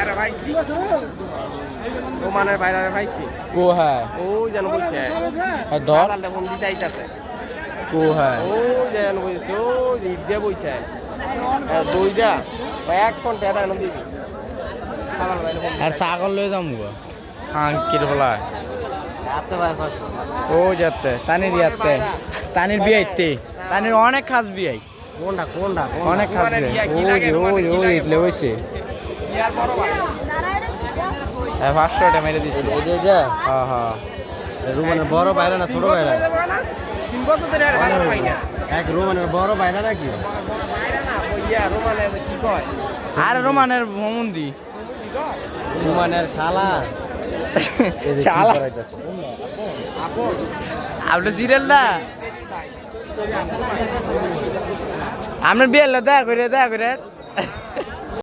আরে ভাইছি রোমানের বাইরে ভাইছি কো হ্যাঁ ও যেন বলছে আর ধর। দাদালটা ফোন দিতে আইতাছে। কো হ্যাঁ ও যেন বলছে ও ঈদ দিয়ে বইছে। দুইটা এক ঘণ্টা এটা এনে দিবি আর ছাগল লয়ে যাম গো। বলা। ও যাতে তানির ইয়াতে তানির বিয়াইতে তানির অনেক খাস বিয়াই। কোনটা কোনটা অনেক বিয়াই ওই ওই ওই ইটলে ভাই? হ্যাঁ পাঁচশো টাকা মেরে দিচ্ছে হ্যাঁ হ্যাঁ রুমানের বড় বাইরে না ছোট বাইরে তিন বছর ধরে আর ভালো পাই না। এক রুমানের বড় বাইরে নাকি? আর রোমানের ভ্রমন্দি রুমানের শালা। শালা। আপন। সিরিয়াল না? আপনার বিয়ে দেখা করে দেখা করে।